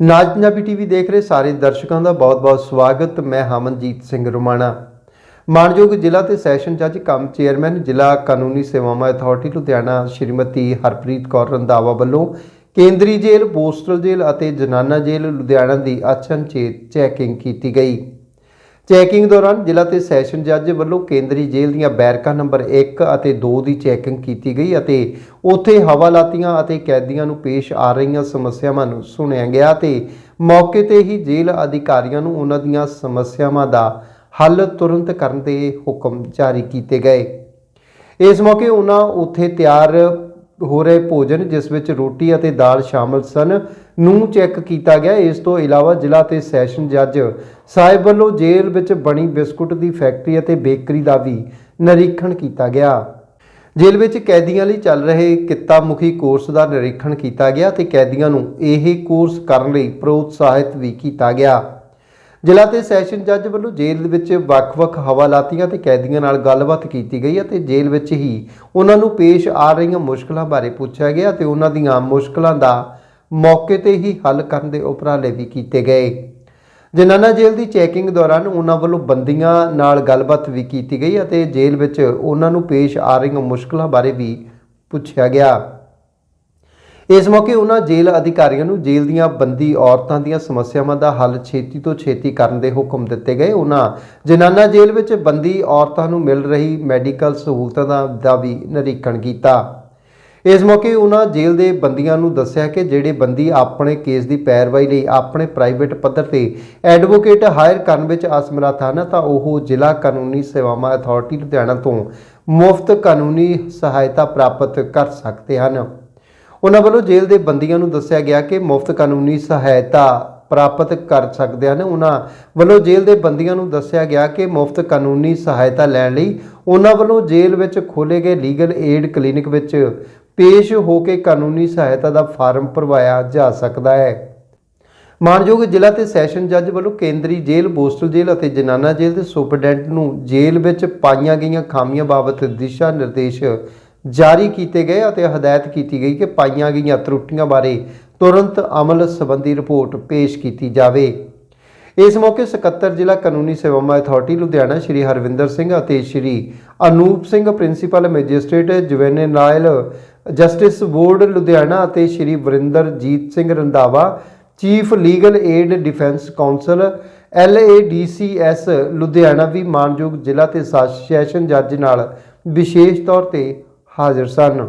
ਨਾਜ Punjabi TV ਦੇਖ ਰਹੇ ਸਾਰੇ ਦਰਸ਼ਕਾਂ ਦਾ ਬਹੁਤ-ਬਹੁਤ ਸਵਾਗਤ। ਮੈਂ ਹਮਨਜੀਤ ਸਿੰਘ ਰੁਮਾਣਾ। ਮਾਨਯੋਗ ਜ਼ਿਲ੍ਹਾ ਤੇ ਸੈਸ਼ਨ ਜੱਜ ਕਮ ਚੇਅਰਮੈਨ, ਜ਼ਿਲ੍ਹਾ ਕਾਨੂੰਨੀ ਸੇਵਾਵਾਂ ਅਥਾਰਟੀ ਲੁਧਿਆਣਾ, ਸ਼੍ਰੀਮਤੀ ਹਰਪ੍ਰੀਤ ਕੌਰ ਰੰਧਾਵਾ ਵੱਲੋਂ ਕੇਂਦਰੀ ਜੇਲ੍ਹ, ਪੋਸਟਲ ਜੇਲ੍ਹ ਅਤੇ ਜਨਾਨਾ ਜੇਲ੍ਹ ਲੁਧਿਆਣਾ ਦੀ ਅਚਨਚੇਤ ਚੈਕਿੰਗ ਕੀਤੀ ਗਈ। ਚੈਕਿੰਗ ਦੌਰਾਨ ਜ਼ਿਲ੍ਹਾ ਤੇ ਸੈਸ਼ਨ ਜੱਜ ਵੱਲੋਂ ਕੇਂਦਰੀ ਜੇਲ੍ਹ ਦੀਆਂ ਬੈਰਕਾਂ ਨੰਬਰ 1 ਅਤੇ 2 ਦੀ ਚੈਕਿੰਗ ਕੀਤੀ ਗਈ ਅਤੇ ਉੱਥੇ ਹਵਾਲਾਤੀਆਂ ਅਤੇ ਕੈਦੀਆਂ ਨੂੰ ਪੇਸ਼ ਆ ਰਹੀਆਂ ਸਮੱਸਿਆਵਾਂ ਨੂੰ ਸੁਣਿਆ ਗਿਆ ਤੇ ਮੌਕੇ ਤੇ ਹੀ ਜੇਲ੍ਹ ਅਧਿਕਾਰੀਆਂ ਨੂੰ ਉਹਨਾਂ ਦੀਆਂ ਸਮੱਸਿਆਵਾਂ ਦਾ ਹੱਲ ਤੁਰੰਤ ਕਰਨ ਦੇ ਹੁਕਮ ਜਾਰੀ ਕੀਤੇ ਗਏ। ਇਸ ਮੌਕੇ ਉਹਨਾਂ ਉੱਥੇ ਤਿਆਰ ਹੋ ਰਹੇ ਭੋਜਨ, ਜਿਸ ਵਿੱਚ ਰੋਟੀ ਅਤੇ ਦਾਲ ਸ਼ਾਮਲ ਸਨ, ਨੂੰ ਚੈੱਕ ਕੀਤਾ ਗਿਆ। ਇਸ ਤੋਂ ਇਲਾਵਾ ਜ਼ਿਲ੍ਹਾ ਤੇ ਸੈਸ਼ਨ ਜੱਜ ਸਾਹਿਬ ਵੱਲੋਂ ਜੇਲ੍ਹ ਵਿੱਚ ਬਣੀ ਬਿਸਕੁਟ ਦੀ ਫੈਕਟਰੀ ਅਤੇ ਬੇਕਰੀ ਦਾ ਵੀ ਨਿਰੀਖਣ ਕੀਤਾ ਗਿਆ। ਜੇਲ੍ਹ ਵਿੱਚ ਕੈਦੀਆਂ ਲਈ ਚੱਲ ਰਹੇ ਕਿੱਤਾ ਮੁਖੀ ਕੋਰਸ ਦਾ ਨਿਰੀਖਣ ਕੀਤਾ ਗਿਆ ਤੇ ਕੈਦੀਆਂ ਨੂੰ ਇਹ ਕੋਰਸ ਕਰਨ ਲਈ ਪ੍ਰੋਤਸਾਹਿਤ ਵੀ ਕੀਤਾ ਗਿਆ। ਜ਼ਿਲ੍ਹਾ ਤੇ ਸੈਸ਼ਨ ਜੱਜ ਵੱਲੋਂ ਜੇਲ੍ਹ ਵਿੱਚ ਵੱਖ-ਵੱਖ ਹਵਾਲਾਤੀਆਂ ਤੇ ਕੈਦੀਆਂ ਨਾਲ ਗੱਲਬਾਤ ਕੀਤੀ ਗਈ ਅਤੇ ਜੇਲ੍ਹ ਵਿੱਚ ਹੀ ਉਹਨਾਂ ਨੂੰ ਪੇਸ਼ ਆ ਰਹੀਆਂ ਮੁਸ਼ਕਲਾਂ ਬਾਰੇ ਪੁੱਛਿਆ ਗਿਆ ਤੇ ਉਹਨਾਂ ਦੀਆਂ ਮੁਸ਼ਕਲਾਂ ਦਾ ਮੌਕੇ ਤੇ ਹੀ ਹੱਲ ਕਰਨ ਦੇ ਉਪਰਾਲੇ ਵੀ ਕੀਤੇ ਗਏ। ਜਨਾਨਾ ਜੇਲ੍ਹ ਦੀ ਚੈਕਿੰਗ ਦੌਰਾਨ ਉਹਨਾਂ ਵੱਲੋਂ ਬੰਦੀਆਂ ਨਾਲ ਗੱਲਬਾਤ ਵੀ ਕੀਤੀ ਗਈ ਅਤੇ ਜੇਲ੍ਹ ਵਿੱਚ ਉਹਨਾਂ ਨੂੰ ਪੇਸ਼ ਆ ਰਹੀਆਂ ਮੁਸ਼ਕਲਾਂ ਬਾਰੇ ਵੀ ਪੁੱਛਿਆ ਗਿਆ। ਇਸ ਮੌਕੇ ਉਹਨਾਂ ਜੇਲ੍ਹ ਅਧਿਕਾਰੀਆਂ ਨੂੰ ਜੇਲ੍ਹ ਦੀਆਂ ਬੰਦੀ ਔਰਤਾਂ ਦੀਆਂ ਸਮੱਸਿਆਵਾਂ ਦਾ ਹੱਲ ਛੇਤੀ ਤੋਂ ਛੇਤੀ ਕਰਨ ਦੇ ਹੁਕਮ ਦਿੱਤੇ ਗਏ। ਉਹਨਾਂ ਜਨਾਨਾ ਜੇਲ੍ਹ ਵਿੱਚ ਬੰਦੀ ਔਰਤਾਂ ਨੂੰ ਮਿਲ ਰਹੀ ਮੈਡੀਕਲ ਸਹੂਲਤਾਂ ਦਾ ਵੀ ਨਿਰੀਖਣ ਕੀਤਾ। ਇਸ ਮੌਕੇ ਉਹਨਾਂ ਜੇਲ੍ਹ ਦੇ ਬੰਦੀਆਂ ਨੂੰ ਦੱਸਿਆ ਕਿ ਜਿਹੜੇ ਬੰਦੀ ਆਪਣੇ ਕੇਸ ਦੀ ਪੈਰਵਾਈ ਲਈ ਆਪਣੇ ਪ੍ਰਾਈਵੇਟ ਪੱਧਰ ਤੇ ਐਡਵੋਕੇਟ ਹਾਇਰ ਕਰਨ ਵਿੱਚ ਅਸਮਰੱਥ ਹਨ, ਤਾਂ ਉਹ ਜ਼ਿਲ੍ਹਾ ਕਾਨੂੰਨੀ ਸੇਵਾਵਾਂ ਅਥਾਰਟੀ ਲੁਧਿਆਣਾ ਤੋਂ ਮੁਫਤ ਕਾਨੂੰਨੀ ਸਹਾਇਤਾ ਪ੍ਰਾਪਤ ਕਰ ਸਕਦੇ ਹਨ। ਉਹਨਾਂ ਵੱਲੋਂ ਜੇਲ੍ਹ ਦੇ ਬੰਦੀਆਂ ਨੂੰ ਦੱਸਿਆ ਗਿਆ ਕਿ ਮੁਫਤ ਕਾਨੂੰਨੀ ਸਹਾਇਤਾ ਪ੍ਰਾਪਤ ਕਰ ਸਕਦੇ ਹਨ। ਉਹਨਾਂ ਵੱਲੋਂ ਜੇਲ੍ਹ ਦੇ ਬੰਦੀਆਂ ਨੂੰ ਦੱਸਿਆ ਗਿਆ ਕਿ ਮੁਫਤ ਕਾਨੂੰਨੀ ਸਹਾਇਤਾ ਲੈਣ ਲਈ ਉਹਨਾਂ ਵੱਲੋਂ ਜੇਲ੍ਹ ਵਿੱਚ ਖੋਲੇ ਗਏ ਲੀਗਲ ਏਡ ਕਲੀਨਿਕ ਵਿੱਚ ਪੇਸ਼ ਹੋ ਕੇ ਕਾਨੂੰਨੀ ਸਹਾਇਤਾ ਦਾ ਫਾਰਮ ਭਰਵਾਇਆ ਜਾ ਸਕਦਾ ਹੈ। ਮਾਨਯੋਗ ਜ਼ਿਲ੍ਹਾ ਤੇ ਸੈਸ਼ਨ ਜੱਜ ਵੱਲੋਂ ਕੇਂਦਰੀ ਜੇਲ੍ਹ, ਪੋਸਟਲ ਜੇਲ੍ਹ ਅਤੇ ਜਨਾਨਾ ਜੇਲ੍ਹ ਦੇ ਸੁਪਰਡੈਂਟ ਨੂੰ ਜੇਲ੍ਹ ਵਿੱਚ ਪਾਈਆਂ ਗਈਆਂ ਖਾਮੀਆਂ ਬਾਬਤ ਦਿਸ਼ਾ ਨਿਰਦੇਸ਼ ਜਾਰੀ ਕੀਤੇ ਗਏ ਅਤੇ ਹਦਾਇਤ ਕੀਤੀ ਗਈ ਕਿ ਪਾਈਆਂ ਗਈਆਂ ਤਰੁੱਟੀਆਂ ਬਾਰੇ ਤੁਰੰਤ ਅਮਲ ਸੰਬੰਧੀ ਰਿਪੋਰਟ ਪੇਸ਼ ਕੀਤੀ ਜਾਵੇ। ਇਸ ਮੌਕੇ ਸਕੱਤਰ ਜ਼ਿਲ੍ਹਾ ਕਾਨੂੰਨੀ ਸੇਵਾਵਾਂ ਅਥਾਰਟੀ ਲੁਧਿਆਣਾ ਸ਼੍ਰੀ ਹਰਵਿੰਦਰ ਸਿੰਘ ਅਤੇ Shri Anoop Singh principal magistrate juvenile justice board Ludhiana ਅਤੇ Shri Varinderjit Singh Randhawa, chief legal aid defence counsel LADCS Ludhiana ਵੀ ਮਾਨਯੋਗ ਜ਼ਿਲ੍ਹਾ ਤੇ ਸੈਸ਼ਨ ਜੱਜ ਨਾਲ ਵਿਸ਼ੇਸ਼ ਤੌਰ ਤੇ ਹਾਜ਼ਰ ਸਨ